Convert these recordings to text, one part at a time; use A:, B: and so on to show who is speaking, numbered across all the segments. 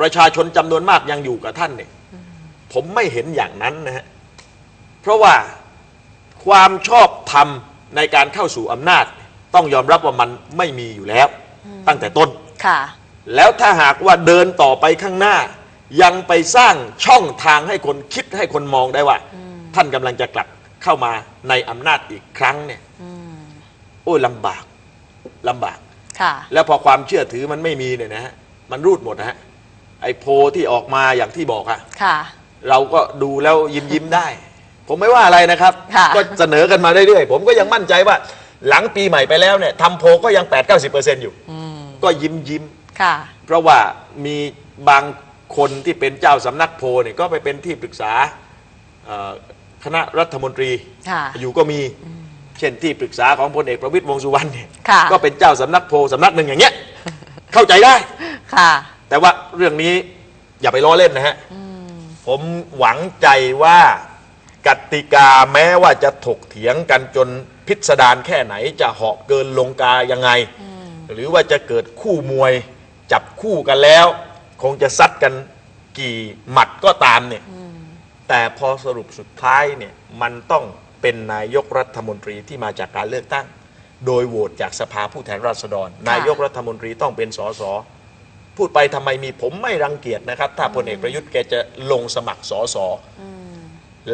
A: ประชาชนจำนวนมากยังอยู่กับท่านเนี่ยผมไม่เห็นอย่างนั้นนะฮะเพราะว่าความชอบธรรมในการเข้าสู่อำนาจ ต้องยอมรับว่ามันไม่มีอยู่แล้ว ตั้งแต่ต้น
B: ค่ะ
A: แล้วถ้าหากว่าเดินต่อไปข้างหน้า ยังไปสร้างช่องทางให้คนคิดให้คนมองได้ว่า ท่านกำลังจะกลับเข้ามาในอำนาจอีกครั้งเนี่ยโอ้ยลำบากลำบาก
B: ค่ะ
A: แล้วพอความเชื่อถือมันไม่มีเนี่ยนะฮะมันรูดหมดนะฮะ ไอ้โพลที่ออกมาอย่างที่บอกอะ
B: ค่ะ
A: เราก็ดูแล้วยิ้มยิ้มได้ ผมไม่ว่าอะไรนะครับ
B: ค่ะ
A: ก็เสนอกันมาเรื่อยๆ ผมก็ยังมั่นใจว่า หลังปีใหม่ไปแล้วเนี่ยทำโพลก็ยัง 8-90%อยู่ก็ยิ้มยิ้ม
B: ค่ะ
A: เพราะว่ามีบางคนที่เป็นเจ้าสำนักโพลเนี่ยก็ไปเป็นที่ปรึกษาเอ่อคณะรัฐมนตรี
B: ค่ะ
A: อยู่ก็มีเช่นที่ปรึกษาของพลเอกประวิตยวงษ์สุวรรณเนี่ย
B: ค่ะ
A: ก็เป็นเจ้าสำนักโพลสำนักหนึ่งอย่างเงี้ย เข้าใจได้
B: ค่ะ
A: แต่ว่าเรื่องนี้อย่าไปล้อเล่นนะฮะ ผมหวังใจว่ากติกาแม้ว่าจะถกเถียงกันจนพิสดารแค่ไหน จะเหาะเกินลงกายังไง หรือว่าจะเกิดคู่มวยจับคู่กันแล้ว คงจะซัดกันกี่หมัดก็ตามเนี่ย แต่พอสรุปสุดท้ายเนี่ยมันต้องเป็นนายกรัฐมนตรีที่มาจากการเลือกตั้ง โดยโหวตจากสภาผู้แทนราษฎร นายกรัฐมนตรีต้องเป็นสส พูดไปทำไมมีผมไม่รังเกียจนะครับ ถ้าพลเอกประยุทธ์แกจะลงสมัครสอสออ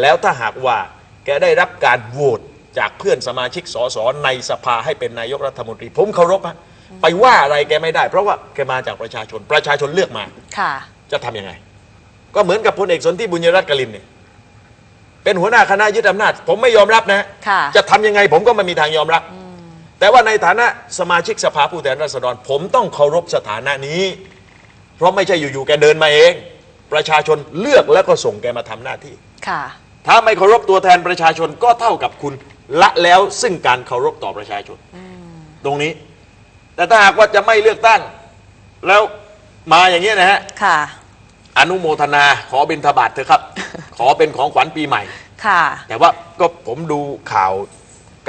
A: แล้วถ้าหากว่าแกได้รับการโหวตจากเพื่อนสมาชิกสสในสภาให้เป็นนายกรัฐมนตรี ผมเคารพฮะไปว่าอะไรแกไม่ได้ เพราะว่าแกมาจากประชาชน ประชาชนเลือกมา
B: ค่ะ
A: จะทำยังไง ก็เหมือนกับพลเอกสนธิบุญยรัตน์กลินเนี่ยเป็นหัวหน้าคณะยึดอำนาจ ผมไม่ยอมรับนะ
B: ค่ะ
A: จะทำยังไงผมก็ไม่มีทางยอมรับ แต่ว่าในฐานะสมาชิกสภาผู้แทนราษฎร ผมต้องเคารพสถานะนี้ เพราะไม่ใช่อยู่ๆแกเดินมาเอง ประชาชนเลือกแล้วก็ส่งแกมาทำหน้าที่
B: ค่ะ
A: ถ้าไม่เคารพตัวแทนประชาชนก็เท่ากับคุณละแล้วซึ่งการเคารพต่อประชาชน ตรงนี้ แต่ถ้าหากว่าจะไม่เลือกตั้ง แล้วมาอย่างนี้ยนะฮะ
B: ค่ะ
A: อนุโมทนาขอบินทบาทเถอะครับ ขอเป็นของขวัญปีใหม่
B: ค่ะ
A: แต่ว่าก็ผมดูข่าว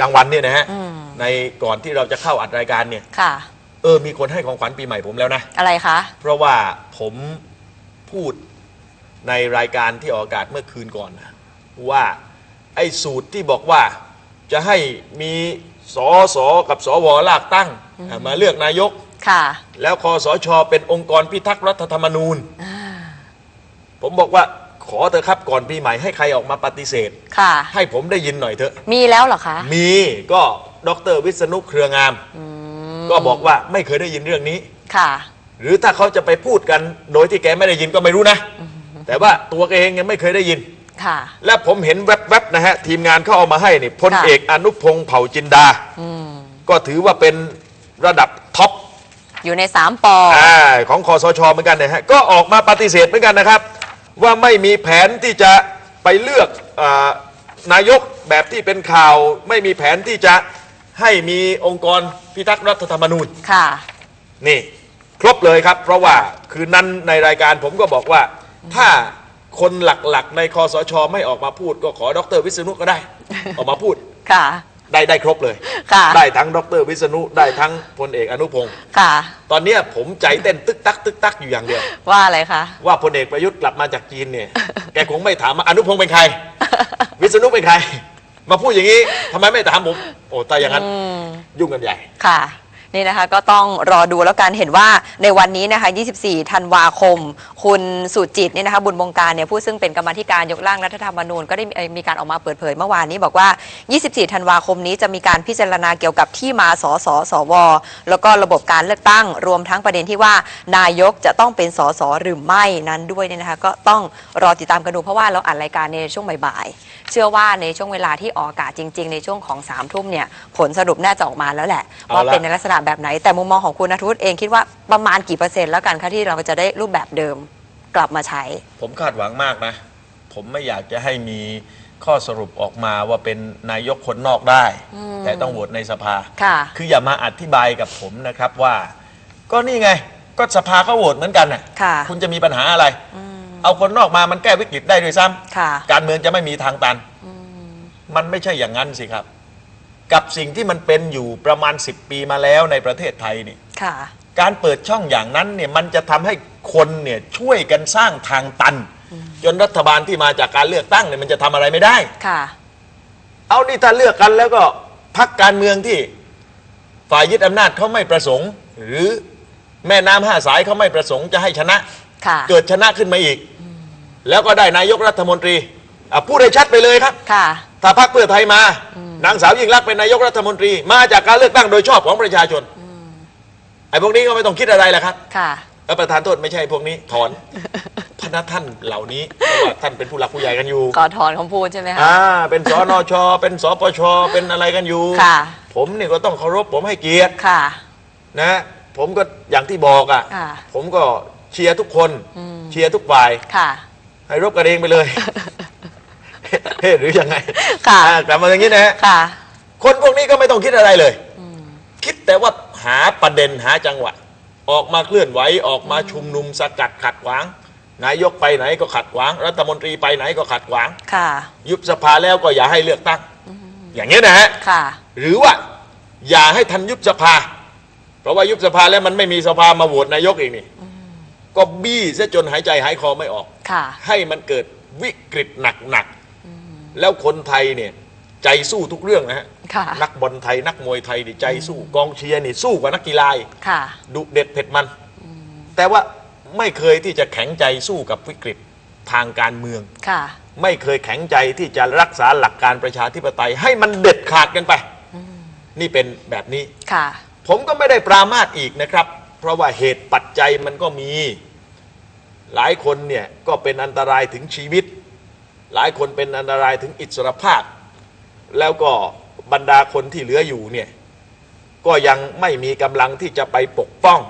A: กลางวันเนี่ยนะฮะ
B: อืม
A: ในก่อนที่เราจะเข้าอัดรายการเนี่ย
B: ค่ะ
A: เออมีคนให้ของขวัญปีใหม่ผมแล้วนะ
B: อะไรคะ
A: เพราะว่าผมพูดในรายการที่ออกอากาศเมื่อคืนก่อนนะว่าไอ้สูตรที่บอกว่าจะให้มีสอสอกับสวลากตั้งมาเลือกนายก
B: ค่ะ
A: แล้วคอสชเป็นองค์กรพิทักษ์รัฐธรรมนูญ ผมบอกว่าขอเถอะครับก่อนปีใหม่ให้ใครออกมาปฏิเสธ
B: ค่ะ
A: ให้ผมได้ยินหน่อยเถอะ
B: มีแล้วเหรอคะ
A: มีก็ดรวิษณุเครืองาม ก็บอกว่าไม่เคยได้ยินเรื่องนี้
B: ค่ะ
A: หรือถ้าเขาจะไปพูดกันโดยที่แกไม่ได้ยินก็ไม่รู้นะ แต่ว่าตัวแกเองยังไม่เคยได้ยิน
B: ค่ะ
A: และผมเห็นแวบๆนะฮะ ทีมงานเขาเอามาให้นี่พล
B: ค่ะ
A: เอกอนุพงศ์เผ่าจินดาก็ถือว่าเป็นระดับท็อป
B: อยู่ในสามปอ
A: อ่าของคอสชเหมือนกันนะฮะก็ออกมาปฏิเสธเหมือนกันนะครับ ว่าไม่มีแผนที่จะไปเลือกอานายกแบบที่เป็นข่าว ไม่มีแผนที่จะ ให้มีองค์กรพิทักษ์รัฐธรรมนูญ
B: ค่ะ
A: นี่ ครบเลยครับ เพราะว่าคืนนั้นในรายการผมก็บอกว่า ถ้าคนหลักๆ ในคอสช ไม่ออกมาพูด ก็ขอดรวิษณุก็ได้ ออกมาพูด
B: ค่ะ
A: ได้ได้ครบเลย
B: ค่ะ
A: ได้ทั้งดรวิษณุได้ทั้งพลเอกอนุพงศ์
B: ค่ะ
A: ตอนเนี้ยผมใจเต้นตึกตักตึกตักอยู่อย่างเดียว
B: ว่าอะไรคะ
A: ว่าพลเอกประยุทธ์กลับมาจากจีนเนี่ย แกคงไม่ถามว่าอนุพงศ์เป็นใคร วิษณุเป็นใคร มาพูดอย่างนี้ทำไมไม่ถามผมโอ้แต่อย่างนั้นยุ่งกันใหญ่
B: ค่ะ นี่นะคะก็ต้องรอดูแล้วกันเห็นว่าในวันนี้นะคะ 24 ธันวาคม คุณสุจิตเนี่ยนะคะบุญบงการเนี่ยผู้ซึ่งเป็นกรรมาธิการยกร่างรัฐธรรมนูญก็ได้เอ่อมีการออกมาเปิดเผยเมื่อวานนี้บอกว่า 24 ธันวาคมนี้จะมีการพิจารณาเกี่ยวกับที่มาสสสว แล้วก็ระบบการเลือกตั้ง รวมทั้งประเด็นที่ว่านายกจะต้องเป็นสสหรือไม่นั้นด้วยเนี่ยนะคะก็ต้องรอติดตามกันดูเพราะว่าเราอัดรายการในช่วงบ่ายๆเชื่อว่าในช่วงเวลาที่ออกอากาศจริง ๆ ในช่วงของ3ามทุ่มเนี่ยผลสรุปน่าจะออกมาแล้วแหละ
A: เอา
B: ว่า
A: ละ
B: เป็นในลักษณะแบบไหน แต่มุมมองของคุณนัทวุฒิเองคิดว่าประมาณกี่เปอร์เซ็นต์แล้วกันคะที่เราจะได้รูปแบบเดิมกลับมาใช้
A: ผมคาดหวังมากนะ ผมไม่อยากจะให้มีข้อสรุปออกมาว่าเป็นนายกคนนอกได้แต่ต้องโหวตในสภา
B: ค่ะ
A: คืออย่ามาอธิบายกับผมนะครับว่า ก็นี่ไงก็สภาก็โหวตเหมือนกันน่ะ
B: ค่ะ
A: คุณจะมีปัญหาอะไรเอาคนนอกมามันแก้วิกฤตได้ด้วยซ้ำ
B: ค่ะ
A: การเมืองจะไม่มีทางตันมันไม่ใช่อย่างนั้นสิครับ กับสิ่งที่มันเป็นอยู่ประมาณ 10 ปีมาแล้วในประเทศไทยนี่
B: ค่ะ
A: การเปิดช่องอย่างนั้นเนี่ยมันจะทำให้คนเนี่ยช่วยกันสร้างทางตัน จนรัฐบาลที่มาจากการเลือกตั้งเนี่ยมันจะทำอะไรไม่ได้
B: ค่ะ
A: เอานี่ถ้าเลือกกันแล้วก็พักการเมืองที่ฝ่ายยึดอำนาจเขาไม่ประสงค์ หรือแม่น้ำห้าสายเขาไม่ประสงค์จะให้ชนะ
B: ค่ะ
A: เกิดชนะขึ้นมาอีก แล้วก็ได้นายกรัฐมนตรีอะพูดให้ชัดไปเลยครับ
B: ค่ะ
A: ถ้าพรรคเพื่อไทยมา นางสาวยิ่งรักษณ์เป็นนายกรัฐมนตรี มาจากการเลือกตั้งโดยชอบของประชาชนไอ้พวกนี้ก็ไม่ต้องคิดอะไรแหละครับ
B: ค่ะ
A: เออประธานโทษไม่ใช่พวกนี้ถอน พนักท่านเหล่านี้เพราะว่าท่านเป็นผู้หลักผู้ใหญ่กันอยู่
B: ก่อถอนคำพูดใช่ไหมคะ
A: อ่าเป็นสนชเป็นสปชเป็นอะไรกันอยู่
B: ค่ะ
A: ผมนี่ก็ต้องเคารพผมให้เกียรติ
B: ค่ะ
A: นะผมก็อย่างที่บอกอะ
B: ค่ะ
A: ผมก็เชียร์ทุกคน
B: อืม
A: เชียร์ทุกฝ่าย
B: ค่ะ
A: ให้รบกันเองไปเลย เฮ้หรือยังไง
B: ค่ะ
A: อ่ากลับมาอย่างนี้นะฮะ
B: ค่ะ
A: คนพวกนี้ก็ไม่ต้องคิดอะไรเลยคิดแต่ว่าหาประเด็นหาจังหวะ ออกมาเคลื่อนไหวออกมาชุมนุมสกัดขัดขวาง นายกไปไหนก็ขัดขวาง รัฐมนตรีไปไหนก็ขัดขวาง
B: ค่ะ
A: ยุบสภาแล้วก็อย่าให้เลือกตั้ง อย่างนี้ยนะฮะ
B: ค่ะ
A: หรือว่าอย่าให้ทันยุบสภา เพราะว่ายุบสภาแล้วมันไม่มีสภามาโหวตนายกอีกนี่ก็บี้ซะจนหายใจหายคอไม่ออก
B: ค่ะ
A: ให้มันเกิดวิกฤตหนักๆ แล้วคนไทยเนี่ยใจสู้ทุกเรื่องนะฮะ
B: ค่ะ
A: นักบอลไทยนักมวยไทยนี่ใจสู้กองเชียร์นี่สู้กว่านักกีฬาอีก
B: ค่ะ
A: ดุเด็ดเผ็ดมัน แต่ว่าไม่เคยที่จะแข็งใจสู้กับวิกฤตทางการเมือง
B: ค่ะ
A: ไม่เคยแข็งใจที่จะรักษาหลักการประชาธิปไตย ให้มันเด็ดขาดกันไป นี่เป็นแบบนี้
B: ค่ะ
A: ผมก็ไม่ได้ปรามาสอีกนะครับ เพราะว่าเหตุปัจจัยมันก็มี หลายคนเนี่ยก็เป็นอันตรายถึงชีวิต หลายคนเป็นอันตรายถึงอิสรภาพ แล้วก็บรรดาคนที่เหลืออยู่เนี่ยก็ยังไม่มีกำลังที่จะไปปกป้อง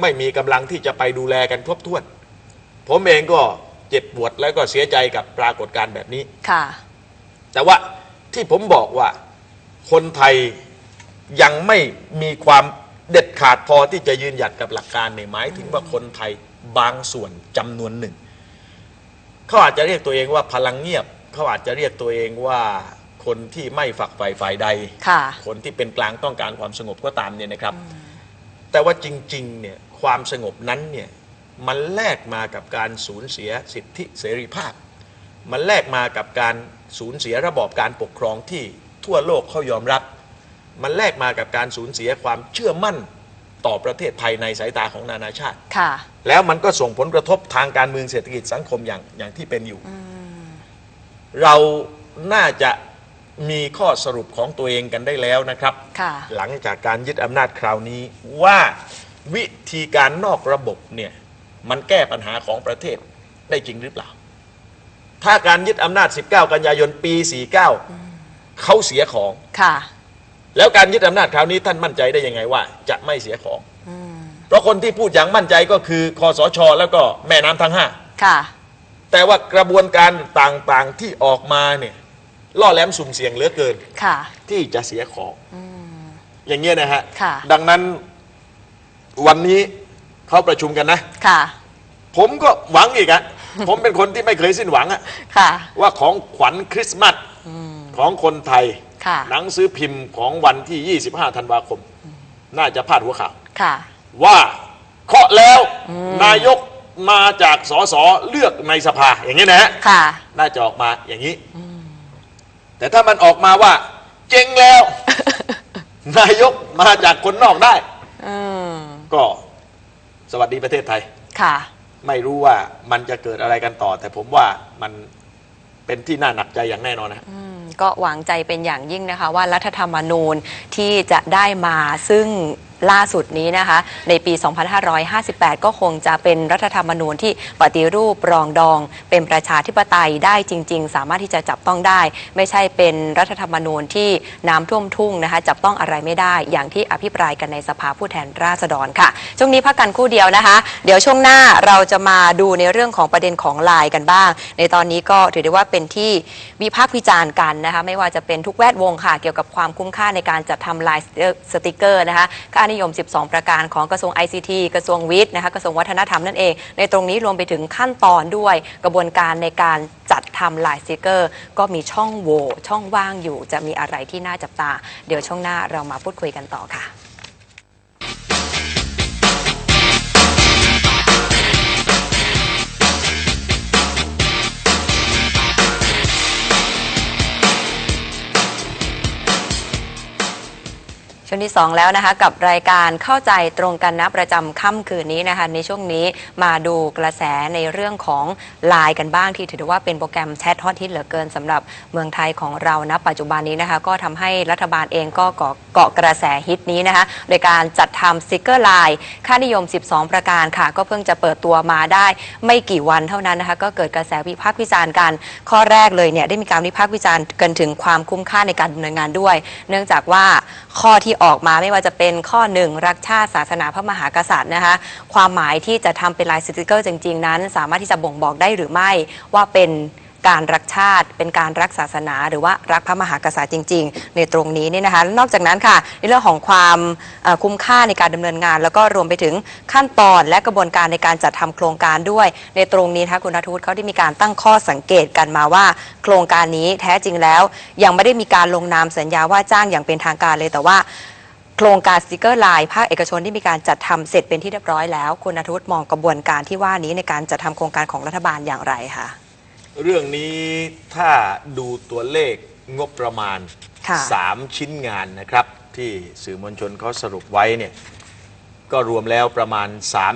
A: ไม่มีกำลังที่จะไปดูแลกันครบถ้วน ผมเองก็เจ็บปวดแล้วก็เสียใจกับปรากฏการณ์แบบนี้
B: ค่ะ
A: แต่ว่าที่ผมบอกว่าคนไทยยังไม่มีความเด็ดขาดพอที่จะยืนหยัดกับหลักการเนี่ยหมายถึงว่าคนไทยบางส่วนจำนวนหนึ่ง เขาอาจจะเรียกตัวเองว่าพลังเงียบ เขาอาจจะเรียกตัวเองว่าคนที่ไม่ฝักใฝ่ฝ่ายใด
B: ค่ะ
A: คนที่เป็นกลางต้องการความสงบก็ตามเนี่ยนะครับ แต่ว่าจริงๆเนี่ยความสงบนั้นเนี่ยมันแลกมากับการสูญเสียสิทธิเสรีภาพ มันแลกมากับการสูญเสียระบอบการปกครองที่ทั่วโลกเขายอมรับ มันแลกมากับการสูญเสียความเชื่อมั่นต่อประเทศไทยในสายตาของนานาชาติ
B: ค่ะ
A: แล้วมันก็ส่งผลกระทบทางการเมืองเศรษฐกิจสังคมอย่างอย่างที่เป็นอยู่ เราน่าจะมีข้อสรุปของตัวเองกันได้แล้วนะครับ
B: ค่ะ
A: หลังจากการยึดอำนาจคราวนี้ว่าวิธีการนอกระบบเนี่ยมันแก้ปัญหาของประเทศได้จริงหรือเปล่า ถ้าการยึดอำนาจ 19 กันยายนปี 49 เขาเสียของ
B: ค่ะ
A: แล้วการยึดอำนาจคราวนี้ท่านมั่นใจได้ยังไงว่า จะไม่เสียของ เพราะคนที่พูดอย่างมั่นใจก็คือคอสช แล้วก็แม่น้ำทั้งห้า
B: ค่ะ
A: แต่ว่ากระบวนการต่างๆที่ออกมาเนี่ยล่อแหลมสุ่มเสี่ยงเหลือเกิน
B: ค่ะ
A: ที่จะเสียของอย่างเงี้ยนะฮะ
B: ค่ะ
A: ดังนั้นวันนี้เขาประชุมกันนะ
B: ค่ะ
A: ผมก็หวังอีกอะ ผมเป็นคนที่ไม่เคยสิ้นหวังอะ
B: ค่ะ
A: ว่าของขวัญคริสต์มาสของคนไทย
B: ค่ะ
A: หนังซื้อพิมพ์ของวันที่ 25 ธันวาคม น่าจะพาดหัวข่าว
B: ค่ะ
A: ว่าเคาะแล้วนายกมาจากสสเลือกในสภาอย่างนี้นะฮะ
B: ค่ะ
A: น่าจะออกมาอย่างนี้ แต่ถ้ามันออกมาว่า เจ๊งแล้ว นายกมาจากคนนอกได้
B: อืม
A: ก็สวัสดีประเทศไทย
B: ค่ะ
A: ไม่รู้ว่ามันจะเกิดอะไรกันต่อ แต่ผมว่ามันเป็นที่น่าหนักใจอย่างแน่นอนนะ
B: อืมก็หวังใจเป็นอย่างยิ่งนะคะ ว่ารัฐธรรมนูญที่จะได้มาซึ่ง ล่าสุดนี้นะคะ ในปี 2558 ก็คงจะเป็นรัฐธรรมนูญที่ปฏิรูปรองดอง เป็นประชาธิปไตยได้จริง ๆ สามารถที่จะจับต้องได้ ไม่ใช่เป็นรัฐธรรมนูญที่น้ำท่วมทุ่งนะคะ จับต้องอะไรไม่ได้ อย่างที่อภิปรายกันในสภาผู้แทนราษฎรค่ะ ช่วงนี้พักกันคู่เดียวนะคะ เดี๋ยวช่วงหน้าเราจะมาดูในเรื่องของประเด็นของไลน์กันบ้าง ในตอนนี้ก็ถือได้ว่าเป็นที่วิพากษ์วิจารณ์กันนะคะ ไม่ว่าจะเป็นทุกแวดวงค่ะ เกี่ยวกับความคุ้มค่าในการจัดทำลายสติกเกอร์นะคะค่านิยม 12 ประการของกระทรวง ICT กระทรวงวิทย์นะคะกระทรวงวัฒนธรรมนั่นเอง ในตรงนี้รวมไปถึงขั้นตอนด้วยกระบวนการในการจัดทำลายสติกเกอร์ ก็มีช่องโหว่ช่องว่างอยู่ จะมีอะไรที่น่าจับตา เดี๋ยวช่วงหน้าเรามาพูดคุยกันต่อค่ะ ช่วงที่ 2 แล้วนะคะ กับรายการเข้าใจตรงกันนะประจำค่ำคืนนี้นะคะ ในช่วงนี้มาดูกระแสในเรื่องของไลน์กันบ้างที่ถือได้ว่าเป็นโปรแกรมแชทฮอตฮิตเหลือเกินสำหรับเมืองไทยของเราณปัจจุบันนี้นะคะ ก็ทำให้รัฐบาลเองก็เกาะเกาะกระแสฮิตนี้นะคะ โดยการจัดทำสติกเกอร์ไลน์ค่านิยม 12 ประการค่ะ ก็เพิ่งจะเปิดตัวมาได้ไม่กี่วันเท่านั้นนะคะก็เกิดกระแสวิพากษ์วิจารณ์กันข้อแรกเลยเนี่ยได้มีการวิพากษ์วิจารณ์กันถึงความคุ้มค่าในการดำเนินงานด้วย เนื่องจากว่าข้อที่ออกมาไม่ว่าจะเป็นข้อหนึ่งรักชาติศาสนาพระมหากษัตริย์นะคะความหมายที่จะทำเป็นลายสติกเกอร์จริง ๆ นั้น สามารถที่จะบ่งบอกได้หรือไม่ว่าเป็นการรักชาติเป็นการรักศาสนาหรือว่ารักพระมหากษัตริย์จริง ๆ ในตรงนี้เนี่ยนะคะนอกจากนั้นค่ะในเรื่องของความคุ้มค่าในการดำเนินงาน แล้วก็รวมไปถึงขั้นตอนและกระบวนการในการจัดทำโครงการด้วย ในตรงนี้นะคะคุณทวุฒิเขาได้มีการตั้งข้อสังเกตกันมาว่า โครงการนี้แท้จริงแล้ว ยังไม่ได้มีการลงนามสัญญาว่าจ้างอย่างเป็นทางการเลยแต่ว่า ครงการสติกเกอร์ไลน์ภาคเอกชนที่มีการจัดทำเสร็จเป็นที่เรียบร้อยแล้ว คุณนัทวุฒิมองกระบวนการที่ว่านี้ในการจัดทำโครงการของรัฐบาลอย่างไรคะ
A: เรื่องนี้ถ้าดูตัวเลขงบประมาณ
B: ค่ะ
A: 3ชิ้นงานนะครับ ที่สื่อมวลชนเขาสรุปไว้เนี่ยก็รวมแล้วประมาณ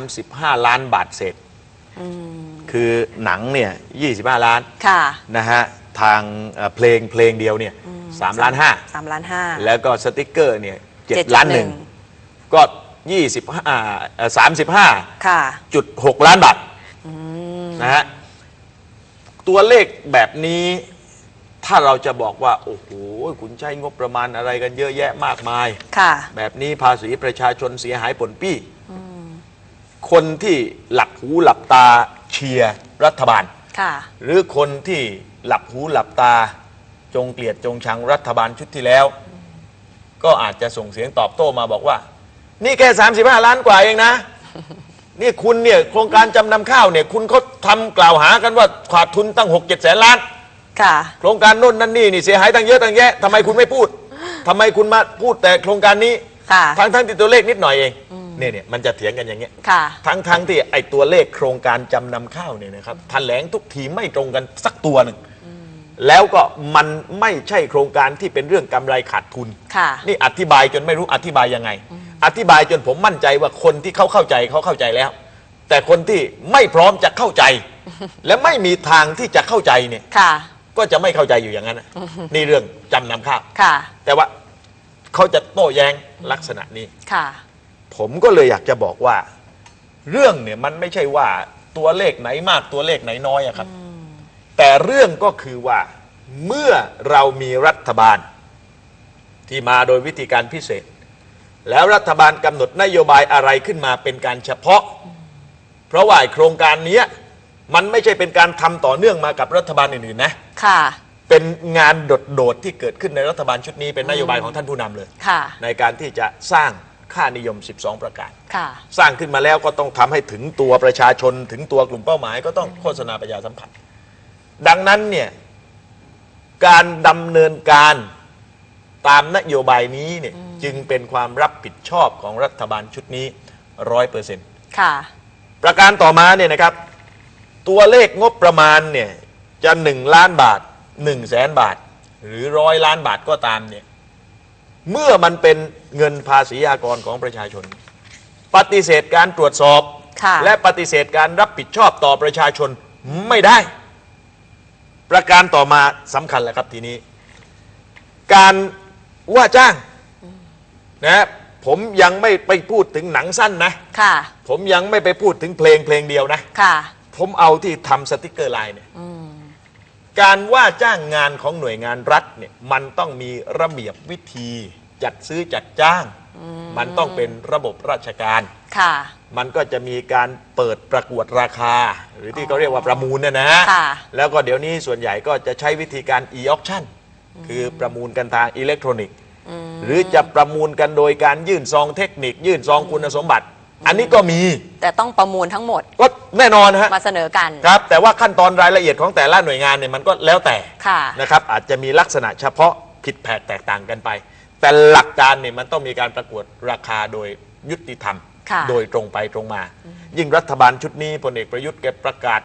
A: 35 ล้านบาทเศษคือหนังเนี่ย25 ล้าน
B: ค่ะ
A: นะฮะทางเอ่อเพลงเพลงเดียวเนี่ย3ล้าน
B: สามล้านห้า
A: 5แล้วก็สติกเกอร์เนี่ย
B: เจ็ดจุด
A: 7ล้านห
B: หนึ่
A: นึ่ง
B: ง
A: ก็25เอ่อ35
B: ค่ะ
A: จุดหกล้านบาทนะฮะตัวเลขแบบนี้ ถ้าเราจะบอกว่า โอ้โห คุณใช้งบประมาณอะไรกันเยอะแยะมากมาย
B: ค่ะ
A: แบบนี้ภาษีประชาชนเสียหายผลปี้ คนที่หลับหูหลับตาเชียร์รัฐบาล
B: ค่ะ
A: หรือคนที่หลับหูหลับตาจงเกลียดจงชังรัฐบาลชุดที่แล้ว ก็อาจจะส่งเสียงตอบโต้มาบอกว่า นี่แค่ 35 ล้านกว่าเองนะ นี่คุณเนี่ยโครงการจำนำข้าวเนี่ย คุณเขาทำกล่าวหากันว่าขาดทุนตั้ง 6 7แสนล้าน
B: ค่ะ
A: โครงการโน่นนั่นนี่นี่เสียหายตั้งเยอะตั้งแยะทำไมคุณไม่พูดทำไมคุณมาพูดแต่โครงการนี้
B: ค่ะ
A: ทั้งทั้งที่ตัวเลขนิดหน่อยเองเนี่ยเนี่ยมันจะเถียงกันอย่างเงี้ย
B: ค่ะ
A: ทั้งทั้งที่ไอตัวเลขโครงการจำนำข้าวเนี่ยนะครับแถลงทุกทีไม่ตรงกันสักตัวหนึ่ง แล้วก็มันไม่ใช่โครงการที่เป็นเรื่องกำไรขาดทุน
B: ค่ะ
A: นี่อธิบายจนไม่รู้อธิบายยังไง อธิบายจนผมมั่นใจว่าคนที่เขาเข้าใจเขาเข้าใจแล้ว แต่คนที่ไม่พร้อมจะเข้าใจ และไม่มีทางที่จะเข้าใจเนี่ย
B: ค่ะ
A: ก็จะไม่เข้าใจอยู่อย่างนั้นนะนี่เรื่องจำนำข้าว
B: ค่ะ
A: แต่ว่าเขาจะโต้แย้งลักษณะนี้
B: ค่ะ
A: ผมก็เลยอยากจะบอกว่า เรื่องเนี่ยมันไม่ใช่ว่าตัวเลขไหนมากตัวเลขไหนน้อยอะครับ แต่เรื่องก็คือว่าเมื่อเรามีรัฐบาล ที่มาโดยวิธีการพิเศษ แล้วรัฐบาลกำหนดนโยบายอะไรขึ้นมาเป็นการเฉพาะ เพราะว่าไอ้โครงการเนี้ยมันไม่ใช่เป็นการทำต่อเนื่องมากับรัฐบาลอื่นๆนะ
B: ค่ะ
A: เป็นงานโดดๆที่เกิดขึ้นในรัฐบาลชุดนี้ เป็นนโยบายของท่านผู้นำเลย
B: ค่ะ
A: ในการที่จะสร้างค่านิยม 12 ประการ
B: ค่ะ
A: สร้างขึ้นมาแล้วก็ต้องทำให้ถึงตัวประชาชนถึงตัวกลุ่มเป้าหมาย ก็ต้องโฆษณาประชาสัมพันธ์ ดังนั้นเนี่ยการดำเนินการตามนโยบายนี้เนี่ยจึงเป็นความรับผิดชอบของรัฐบาลชุดนี้ร้อยเปอร์เซ็นต์
B: ค่ะ
A: ประการต่อมาเนี่ยนะครับ ตัวเลขงบประมาณเนี่ยจะหนึ่งล้านบาทหนึ่งแสนบาท หรือร้อยล้านบาทก็ตามเนี่ยเมื่อมันเป็นเงินภาษีอากรของประชาชน ปฏิเสธการตรวจสอบ
B: ค่ะ
A: และปฏิเสธการรับผิดชอบต่อประชาชนไม่ได้ ประการต่อมาสำคัญแหละครับทีนี้ การว่าจ้างนะผมยังไม่ไปพูดถึงหนังสั้นนะ
B: ค่ะ
A: ผมยังไม่ไปพูดถึงเพลงเพลงเดียวนะ
B: ค่ะ
A: ผมเอาที่ทำสติกเกอร์ไลน์เนี่ยการว่าจ้างงานของหน่วยงานรัฐเนี่ยมันต้องมีระเบียบวิธีจัดซื้อจัดจ้าง มันต้องเป็นระบบราชการ
B: ค่ะ
A: มันก็จะมีการเปิดประกวดราคา หรือที่เขาเรียกว่าประมูลเนี่ยนะฮะ
B: ค่ะ
A: แล้วก็เดี๋ยวนี้ส่วนใหญ่ก็จะใช้วิธีการ e-auction คือประมูลกันทางอิเล็กทรอนิกส์ หรือจะประมูลกันโดยการยื่นซองเทคนิค ยื่นซองคุณสมบัติ อันนี้ก็มี
B: แต่ต้องประมูลทั้งหมด
A: ก็แน่นอนฮะ
B: มาเสนอกัน
A: ครับ แต่ว่าขั้นตอนรายละเอียดของแต่ละหน่วยงานเนี่ยมันก็แล้วแต่
B: ค่ะ
A: นะครับอาจจะมีลักษณะเฉพาะผิดแผกแตกต่างกันไป แต่หลักการเนี่ยมันต้องมีการประกวดราคาโดยยุติธรรม
B: ค่ะ
A: โดยตรงไปตรงมา ยิ่งรัฐบาลชุดนี้พลเอกประยุทธ์แกประกาศ